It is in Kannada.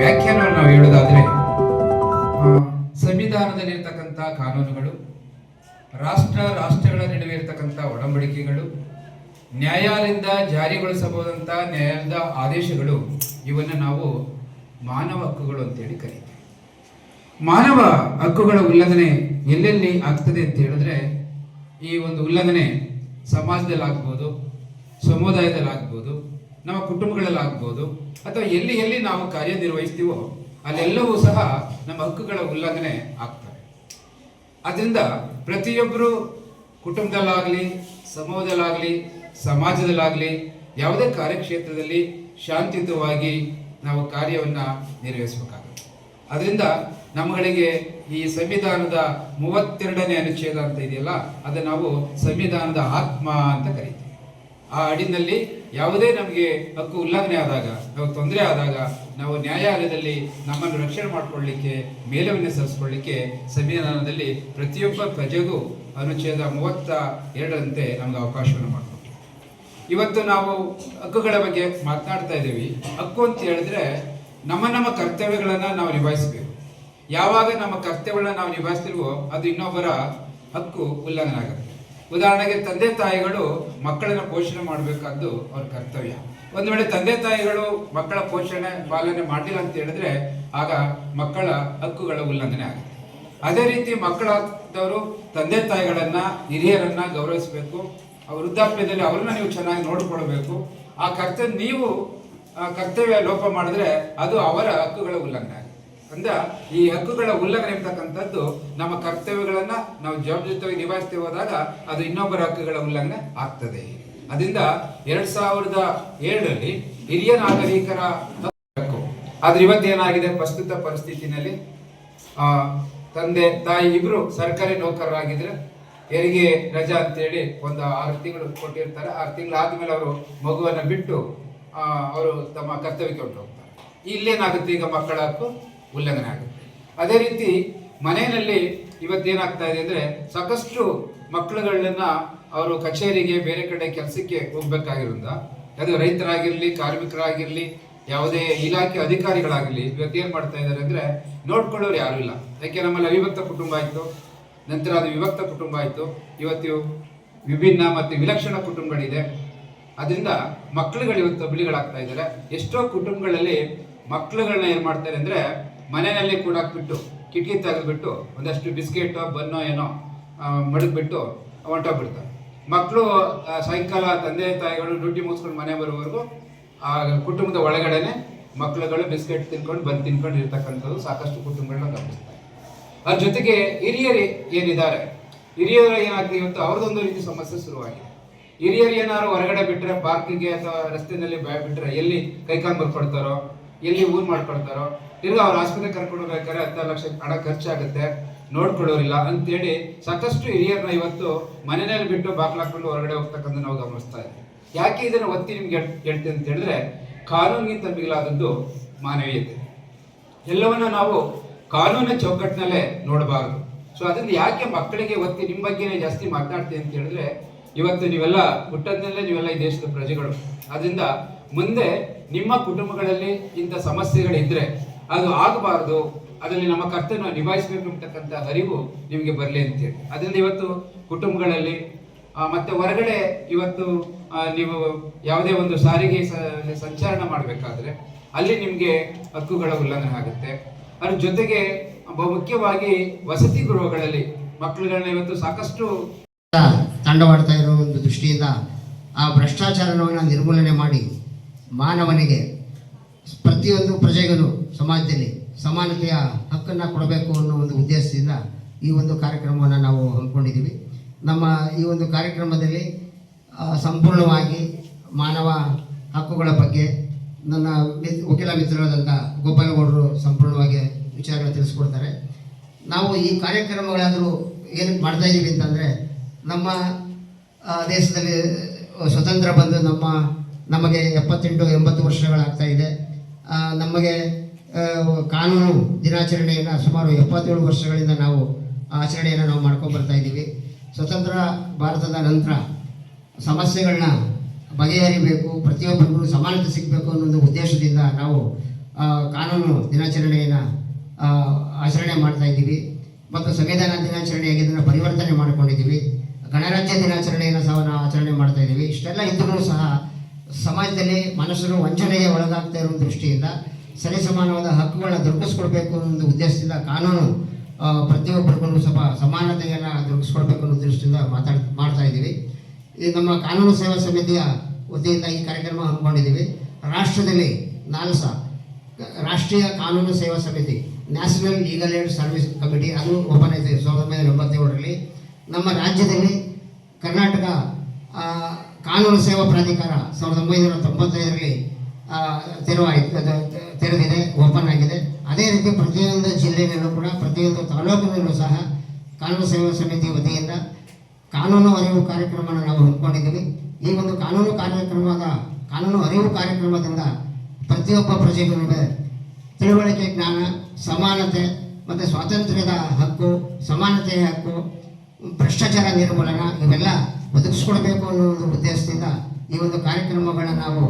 ವ್ಯಾಖ್ಯಾನವನ್ನು ನಾವು ಹೇಳೋದಾದರೆ ಸಂವಿಧಾನದಲ್ಲಿ ಇರತಕ್ಕಂಥ ಕಾನೂನುಗಳು, ರಾಷ್ಟ್ರ, ರಾಷ್ಟ್ರಗಳ ನಡುವೆ ಇರತಕ್ಕಂಥ ಒಡಂಬಡಿಕೆಗಳು, ನ್ಯಾಯಾಲಯದಿಂದ ಜಾರಿಗೊಳಿಸಬಹುದಂಥ ನ್ಯಾಯಾಲಯದ ಆದೇಶಗಳು, ಇವನ್ನು ನಾವು ಮಾನವ ಹಕ್ಕುಗಳು ಅಂತ ಹೇಳಿ ಕರೀತೀವಿ. ಮಾನವ ಹಕ್ಕುಗಳ ಉಲ್ಲಂಘನೆ ಎಲ್ಲೆಲ್ಲಿ ಆಗ್ತದೆ ಅಂತ ಹೇಳಿದ್ರೆ, ಈ ಒಂದು ಉಲ್ಲಂಘನೆ ಸಮಾಜದಲ್ಲಾಗ್ಬೋದು, ಸಮುದಾಯದಲ್ಲಾಗ್ಬೋದು ನಮ್ಮ ಕುಟುಂಬಗಳಲ್ಲಾಗ್ಬೋದು, ಅಥವಾ ಎಲ್ಲಿ ಎಲ್ಲಿ ನಾವು ಕಾರ್ಯನಿರ್ವಹಿಸ್ತೀವೋ, ಅಲ್ಲೆಲ್ಲವೂ ಸಹ ನಮ್ಮ ಹಕ್ಕುಗಳ ಉಲ್ಲಂಘನೆ ಆಗ್ತವೆ ಆದ್ದರಿಂದ ಪ್ರತಿಯೊಬ್ಬರು ಕುಟುಂಬದಲ್ಲಾಗಲಿ, ಸಮೂಹದಲ್ಲಾಗಲಿ, ಸಮಾಜದಲ್ಲಾಗಲಿ, ಯಾವುದೇ ಕಾರ್ಯಕ್ಷೇತ್ರದಲ್ಲಿ ಶಾಂತಿಯುತವಾಗಿ ನಾವು ಕಾರ್ಯವನ್ನು ನಿರ್ವಹಿಸಬೇಕಾಗುತ್ತೆ. ಅದರಿಂದ ನಮ್ಮಗಳಿಗೆ ಈ ಸಂವಿಧಾನದ ಮೂವತ್ತೆರಡನೇ ಅನುಚ್ಛೇದ ಅಂತ ಇದೆಯಲ್ಲ, ಅದನ್ನು ನಾವು ಸಂವಿಧಾನದ ಆತ್ಮ ಅಂತ ಕರಿತೀವಿ. ಆ ಅಡಿನಲ್ಲಿ ಯಾವುದೇ ನಮಗೆ ಹಕ್ಕು ಉಲ್ಲಂಘನೆ ಆದಾಗ, ನಾವು ತೊಂದರೆ ಆದಾಗ, ನಾವು ನ್ಯಾಯಾಲಯದಲ್ಲಿ ನಮ್ಮನ್ನು ರಕ್ಷಣೆ ಮಾಡಿಕೊಳ್ಳಿಕ್ಕೆ ಮೇಲವನ್ನು ಸಲ್ಲಿಸ್ಕೊಳ್ಳಿಕ್ಕೆ ಸಂವಿಧಾನದಲ್ಲಿ ಪ್ರತಿಯೊಬ್ಬ ಪ್ರಜೆಗೂ ಅನುಚ್ಛೇದ ಮೂವತ್ತ ಎರಡರಂತೆ ನಮ್ಗೆ ಅವಕಾಶವನ್ನು ಮಾಡಿಕೊಟ್ಟಿದೆ ಇವತ್ತು ನಾವು ಹಕ್ಕುಗಳ ಬಗ್ಗೆ ಮಾತನಾಡ್ತಾ ಇದ್ದೀವಿ. ಹಕ್ಕು ಅಂತ ಹೇಳಿದ್ರೆ ನಮ್ಮ ನಮ್ಮ ಕರ್ತವ್ಯಗಳನ್ನು ನಾವು ನಿಭಾಯಿಸಬೇಕು. ಯಾವಾಗ ನಮ್ಮ ಕರ್ತವ್ಯಗಳನ್ನ ನಾವು ನಿಭಾಯಿಸ್ತೀವೋ ಅದು ಇನ್ನೊಬ್ಬರ ಹಕ್ಕು ಉಲ್ಲಂಘನೆ ಆಗುತ್ತೆ. ಉದಾಹರಣೆಗೆ ತಂದೆ ತಾಯಿಗಳು ಮಕ್ಕಳನ್ನ ಪೋಷಣೆ ಮಾಡಬೇಕಾದ್ದು ಅವ್ರ ಕರ್ತವ್ಯ. ಒಂದು ವೇಳೆ ತಂದೆ ತಾಯಿಗಳು ಮಕ್ಕಳ ಪೋಷಣೆ ಪಾಲನೆ ಮಾಡಲಿಲ್ಲ ಅಂತ ಹೇಳಿದ್ರೆ ಆಗ ಮಕ್ಕಳ ಹಕ್ಕುಗಳ ಉಲ್ಲಂಘನೆ ಆಗುತ್ತೆ. ಅದೇ ರೀತಿ ಮಕ್ಕಳಾದವರು ತಂದೆ ತಾಯಿಗಳನ್ನ, ಹಿರಿಯರನ್ನ ಗೌರವಿಸಬೇಕು. ಅವ್ರ ವೃದ್ಧಾಪ್ಯದಲ್ಲಿ ಅವ್ರನ್ನ ನೀವು ಚೆನ್ನಾಗಿ ನೋಡಿಕೊಳ್ಬೇಕು. ಆ ಕರ್ತವ್ಯ ನೀವು ಕರ್ತವ್ಯ ಲೋಪ ಮಾಡಿದ್ರೆ ಅದು ಅವರ ಹಕ್ಕುಗಳ ಉಲ್ಲಂಘನೆ ಅಂದ ಈ ಹಕ್ಕುಗಳ ಉಲ್ಲಂಘನೆ ಇರ್ತಕ್ಕಂಥದ್ದು ನಮ್ಮ ಕರ್ತವ್ಯಗಳನ್ನ ನಾವು ಜವಾಬ್ದಾರಿ ನಿಭಾಯಿಸ್ತೇವೆ ಹೋದಾಗ ಅದು ಇನ್ನೊಬ್ಬರ ಹಕ್ಕುಗಳ ಉಲ್ಲಂಘನೆ ಆಗ್ತದೆ. ಅದರಿಂದ ಎರಡ್ ಸಾವಿರದ ಏಳರಲ್ಲಿ ಹಿರಿಯ ನಾಗರಿಕರ ಹಕ್ಕು. ಆದ್ರೆ ಇವತ್ತೇನಾಗಿದೆ ಪ್ರಸ್ತುತ ಪರಿಸ್ಥಿತಿನಲ್ಲಿ, ಆ, ತಂದೆ, ತಾಯಿ ಇಬ್ರು ಸರ್ಕಾರಿ ನೌಕರರಾಗಿದ್ರೆ ಹೆರಿಗೆ ರಜಾ ಅಂತೇಳಿ ಒಂದು ಆರು ತಿಂಗಳು ಕೊಟ್ಟಿರ್ತಾರೆ. ಆರು ತಿಂಗಳು ಆದ್ಮೇಲೆ ಅವರು ಮಗುವನ್ನ ಬಿಟ್ಟು ಅವರು ತಮ್ಮ ಕರ್ತವ್ಯಕ್ಕೆ ಹೊರಟು ಹೋಗ್ತಾರೆ ಇಲ್ಲೇನಾಗುತ್ತೆ ಈಗ ಮಕ್ಕಳ ಹಕ್ಕು? ಉಲ್ಲಂಘನೆ ಆಗುತ್ತೆ. ಅದೇ ರೀತಿ ಮನೆಯಲ್ಲಿ ಇವತ್ತೇನಾಗ್ತಾ ಇದೆ ಅಂದ್ರೆ ಸಾಕಷ್ಟು ಮಕ್ಕಳುಗಳನ್ನ ಅವರು ಕಚೇರಿಗೆ ಬೇರೆ ಕಡೆ ಕೆಲಸಕ್ಕೆ ಹೋಗ್ಬೇಕಾಗಿರೋದ್ರಿಂದ ಅದು ರೈತರಾಗಿರಲಿ, ಕಾರ್ಮಿಕರಾಗಿರಲಿ, ಯಾವುದೇ ಇಲಾಖೆ ಅಧಿಕಾರಿಗಳಾಗಲಿ ಇವತ್ತು ಏನ್ ಮಾಡ್ತಾ ಇದ್ದಾರೆ ಅಂದ್ರೆ ನೋಡ್ಕೊಳ್ಳೋರು ಯಾರು ಇಲ್ಲ. ಯಾಕೆ ನಮ್ಮಲ್ಲಿ ಅವಿಭಕ್ತ ಕುಟುಂಬ ಆಯಿತು, ನಂತರ ಅದು ವಿಭಕ್ತ ಕುಟುಂಬ ಆಯಿತು, ಇವತ್ತು ವಿಭಿನ್ನ ಮತ್ತು ವಿಲಕ್ಷಣ ಕುಟುಂಬಗಳಿದೆ. ಅದರಿಂದ ಮಕ್ಕಳುಗಳು ಇವತ್ತು ಬಿಳಿಗಳಾಗ್ತಾ ಇದ್ದಾರೆ. ಎಷ್ಟೋ ಕುಟುಂಬಗಳಲ್ಲಿ ಮಕ್ಕಳುಗಳನ್ನ ಏನು ಮಾಡ್ತಾರೆ ಅಂದ್ರೆ ಮನೆಯಲ್ಲಿ ಕೂಡ ಬಿಟ್ಟು, ಕಿಟಕಿ ತೆಗೆದ್ಬಿಟ್ಟು ಒಂದಷ್ಟು ಬಿಸ್ಕೆಟ್ ಬನ್ನೋ ಏನೋ ಮಡಗ್ಬಿಟ್ಟು ಹೊಂಟೋಗ್ಬಿಡ್ತಾರೆ ಮಕ್ಕಳು ಸಾಯಂಕಾಲ ತಂದೆ, ತಾಯಿಗಳು ಡ್ಯೂಟಿ ಮುಗಿಸ್ಕೊಂಡು ಮನೆ ಬರೋವರೆಗೂ ಆ ಕುಟುಂಬದ ಒಳಗಡೆನೆ ಮಕ್ಕಳುಗಳು ಬಿಸ್ಕೆಟ್ ತಿನ್ಕೊಂಡು ಬಂದು ತಿನ್ಕೊಂಡು ಇರ್ತಕ್ಕಂಥದ್ದು ಸಾಕಷ್ಟು ಕುಟುಂಬಗಳನ್ನ ಗಮನಿಸ್ತಾರೆ. ಅದ್ರ ಜೊತೆಗೆ ಹಿರಿಯರು ಏನಿದ್ದಾರೆ? ಹಿರಿಯರು ಏನಾಗ್ತದೆ ಇವತ್ತು ಅವ್ರದ್ದೊಂದು ರೀತಿ ಸಮಸ್ಯೆ ಶುರುವಾಗಿದೆ. ಹಿರಿಯರು ಏನಾದ್ರು ಹೊರಗಡೆ ಬಿಟ್ಟರೆ ಪಾರ್ಕಿಗೆ ಅಥವಾ ರಸ್ತೆಯಲ್ಲಿ ಬಿಟ್ಟರೆ ಎಲ್ಲಿ ಕೈಕಾಲು ಬರ್ಕೊಡ್ತಾರೋ ಎಲ್ಲಿ ಊರ್ ಮಾಡ್ಕೊಳ್ತಾರೋ, ತಿರ್ಗಿ ಅವ್ರ ಆಸ್ಪತ್ರೆ ಕರ್ಕೊಂಡು ಹೋಗ್ಬೇಕಾದ್ರೆ ಹತ್ತಾರು ಲಕ್ಷ ಹಣ ಖರ್ಚಾಗುತ್ತೆ, ನೋಡ್ಕೊಳ್ಳೋರಿಲ್ಲ ಅಂತೇಳಿ ಸಾಕಷ್ಟು ಹಿರಿಯರನ್ನ ಇವತ್ತು ಮನೆಯಲ್ಲಿ ಬಿಟ್ಟು ಬಾಕ್ಲಾಕೊಂಡು ಹೊರಗಡೆ ಹೋಗ್ತಕ್ಕಂಥ ನಾವು ಗಮನಿಸ್ತಾ ಇದ್ದೀವಿ ಯಾಕೆ ಇದನ್ನು ಒತ್ತಿ ನಿಮ್ಗೆ ಹೇಳ್- ಹೇಳ್ತೀನಿ ಅಂತ ಹೇಳಿದ್ರೆ ಕಾನೂನಿಗಿಂತ ಮಿಗಿಲಾದದ್ದು ಮಾನವೀಯತೆ. ಎಲ್ಲವನ್ನ ನಾವು ಕಾನೂನಿನ ಚೌಕಟ್ಟಿನಲ್ಲೇ ನೋಡಬಾರದು. ಸೊ ಅದರಿಂದ ಯಾಕೆ ಮಕ್ಕಳಿಗೆ ಒತ್ತಿ ನಿಮ್ಮ ಬಗ್ಗೆನೇ ಜಾಸ್ತಿ ಮಾತನಾಡ್ತೀನಿ ಅಂತ ಹೇಳಿದ್ರೆ, ಇವತ್ತು ನೀವೆಲ್ಲ ಹುಟ್ಟದ್ನಲ್ಲೇ ನೀವೆಲ್ಲ ಈ ದೇಶದ ಪ್ರಜೆಗಳು. ಅದರಿಂದ ಮುಂದೆ ನಿಮ್ಮ ಕುಟುಂಬಗಳಲ್ಲಿ ಇಂಥ ಸಮಸ್ಯೆಗಳಿದ್ರೆ ಅದು ಆಗಬಾರದು. ಅದರಲ್ಲಿ ನಮ್ಮ ಕರ್ತವ್ಯ ನಾವು ನಿಭಾಯಿಸಬೇಕು ಅಂತಕ್ಕಂಥ ಅರಿವು ನಿಮಗೆ ಬರಲಿ ಅಂತೇಳಿ ಅದರಿಂದ ಇವತ್ತು ಕುಟುಂಬಗಳಲ್ಲಿ ಮತ್ತೆ ಹೊರಗಡೆ ಇವತ್ತು ನೀವು ಯಾವುದೇ ಒಂದು ಸಾರಿಗೆ ಸಂಚಾರಣ ಮಾಡಬೇಕಾದ್ರೆ ಅಲ್ಲಿ ನಿಮಗೆ ಹಕ್ಕುಗಳ ಉಲ್ಲಂಘನೆ ಆಗುತ್ತೆ. ಅದ್ರ ಜೊತೆಗೆ ಬಹುಮುಖ್ಯವಾಗಿ ವಸತಿ ಗೃಹಗಳಲ್ಲಿ ಮಕ್ಕಳುಗಳನ್ನ ಇವತ್ತು ಸಾಕಷ್ಟು ತಂಡವಾಡ್ತಾ ಇರೋ ಒಂದು ದೃಷ್ಟಿಯಿಂದ ಆ ಭ್ರಷ್ಟಾಚಾರವನ್ನು ನಿರ್ಮೂಲನೆ ಮಾಡಿ ಮಾನವನಿಗೆ ಪ್ರತಿಯೊಂದು ಪ್ರಜೆಗಳು ಸಮಾಜದಲ್ಲಿ ಸಮಾನತೆಯ ಹಕ್ಕನ್ನು ಕೊಡಬೇಕು ಅನ್ನೋ ಒಂದು ಉದ್ದೇಶದಿಂದ ಈ ಒಂದು ಕಾರ್ಯಕ್ರಮವನ್ನು ನಾವು ಹಮ್ಮಿಕೊಂಡಿದ್ದೀವಿ. ನಮ್ಮ ಈ ಒಂದು ಕಾರ್ಯಕ್ರಮದಲ್ಲಿ ಸಂಪೂರ್ಣವಾಗಿ ಮಾನವ ಹಕ್ಕುಗಳ ಬಗ್ಗೆ ನನ್ನ ವಕೀಲ ಮಿತ್ರರಾದಂಥ ಗೋಪಾಲಗೌಡರು ಸಂಪೂರ್ಣವಾಗಿ ವಿಚಾರಗಳು ತಿಳಿಸ್ಕೊಡ್ತಾರೆ. ನಾವು ಈ ಕಾರ್ಯಕ್ರಮಗಳಾದರೂ ಏನಕ್ಕೆ ಮಾಡ್ತಾ ಇದ್ದೀವಿ ಅಂತಂದರೆ, ನಮ್ಮ ದೇಶದಲ್ಲಿ ಸ್ವತಂತ್ರ ಬಂದು ನಮ್ಮ ನಮಗೆ ಎಪ್ಪತ್ತೆಂಟು, ಎಂಬತ್ತು ವರ್ಷಗಳಾಗ್ತಾ ಇದೆ. ನಮಗೆ ಕಾನೂನು ದಿನಾಚರಣೆಯನ್ನು ಸುಮಾರು ಎಪ್ಪತ್ತೇಳು ವರ್ಷಗಳಿಂದ ನಾವು ಆಚರಣೆಯನ್ನು ನಾವು ಮಾಡ್ಕೊಂಡು ಬರ್ತಾ ಇದ್ದೀವಿ. ಸ್ವತಂತ್ರ ಭಾರತದ ನಂತರ ಸಮಸ್ಯೆಗಳನ್ನ ಬಗೆಹರಿಬೇಕು, ಪ್ರತಿಯೊಬ್ಬರಿಗೂ ಸಮಾನತೆ ಸಿಗಬೇಕು ಅನ್ನೋ ಒಂದು ಉದ್ದೇಶದಿಂದ ನಾವು ಕಾನೂನು ದಿನಾಚರಣೆಯನ್ನು ಆಚರಣೆ ಮಾಡ್ತಾ ಇದ್ದೀವಿ. ಮತ್ತು ಸಂವಿಧಾನ ದಿನಾಚರಣೆಯಾಗಿ ಇದನ್ನು ಪರಿವರ್ತನೆ ಮಾಡಿಕೊಂಡಿದ್ದೀವಿ. ಗಣರಾಜ್ಯ ದಿನಾಚರಣೆಯನ್ನು ಸಹ ನಾವು ಆಚರಣೆ ಮಾಡ್ತಾ ಇದ್ದೀವಿ. ಇಷ್ಟೆಲ್ಲ ಇದ್ದರೂ ಸಹ ಸಮಾಜದಲ್ಲಿ ಮನುಷ್ಯರು ವಂಚನೆಗೆ ಒಳಗಾಗ್ತಾ ಇರೋ ದೃಷ್ಟಿಯಿಂದ ಸರಿಸಮಾನವಾದ ಹಕ್ಕುಗಳನ್ನ ದೊರಕಿಸ್ಕೊಡ್ಬೇಕು ಅನ್ನೋ ಉದ್ದೇಶದಿಂದ ಕಾನೂನು ಪ್ರತಿಯೊಬ್ಬರಿಗೂ ಸ್ವಲ್ಪ ಸಮಾನತೆಯನ್ನು ದೊರಕಿಸ್ಕೊಡ್ಬೇಕು ಅನ್ನೋ ದೃಷ್ಟಿಯಿಂದ ಮಾತಾಡ್, ಮಾಡ್ತಾ ಇದ್ದೀವಿ. ಈ ನಮ್ಮ ಕಾನೂನು ಸೇವಾ ಸಮಿತಿಯ ವತಿಯಿಂದ ಈ ಕಾರ್ಯಕ್ರಮ ಹಮ್ಮಿಕೊಂಡಿದ್ದೀವಿ. ರಾಷ್ಟ್ರದಲ್ಲಿ ನಾಲ್ಸ ರಾಷ್ಟ್ರೀಯ ಕಾನೂನು ಸೇವಾ ಸಮಿತಿ, national legal aid service committee, ಅದು ಓಪನ್ ಆಯಿತು ಸಾವಿರದ ಒಂಬೈನೂರ ಎಂಬತ್ತೇಳರಲ್ಲಿ. ನಮ್ಮ ರಾಜ್ಯದಲ್ಲಿ ಕರ್ನಾಟಕ ಕಾನೂನು ಸೇವಾ ಪ್ರಾಧಿಕಾರ ಸಾವಿರದ ಒಂಬೈನೂರ ತೊಂಬತ್ತೈದರಲ್ಲಿ ತೆರವಾಯಿತು ತೆರೆದಿದೆ, ಓಪನ್ ಆಗಿದೆ. ಅದೇ ರೀತಿ ಪ್ರತಿಯೊಂದು ಜಿಲ್ಲೆಯಲ್ಲೂ ಕೂಡ, ಪ್ರತಿಯೊಂದು ತಾಲೂಕಿನಲ್ಲೂ ಸಹ ಕಾನೂನು ಸೇವಾ ಸಮಿತಿ ವತಿಯಿಂದ ಕಾನೂನು ಅರಿವು ಕಾರ್ಯಕ್ರಮವನ್ನು ನಾವು ಹಮ್ಮಿಕೊಂಡಿದ್ದೀವಿ. ಈ ಒಂದು ಕಾನೂನು ಕಾರ್ಯಕ್ರಮದ, ಕಾನೂನು ಅರಿವು ಕಾರ್ಯಕ್ರಮದಿಂದ ಪ್ರತಿಯೊಬ್ಬ ಪ್ರಜೆಗಳಿಗೆ ತಿಳುವಳಿಕೆ, ಜ್ಞಾನ, ಸಮಾನತೆ ಮತ್ತು ಸ್ವಾತಂತ್ರ್ಯದ ಹಕ್ಕು, ಸಮಾನತೆಯ ಹಕ್ಕು, ಭ್ರಷ್ಟಾಚಾರ ನಿರ್ಮೂಲನ ಇವೆಲ್ಲ ಒದಗಿಸ್ಕೊಡ್ಬೇಕು ಅನ್ನೋ ಒಂದು ಉದ್ದೇಶದಿಂದ ಈ ಒಂದು ಕಾರ್ಯಕ್ರಮಗಳನ್ನು ನಾವು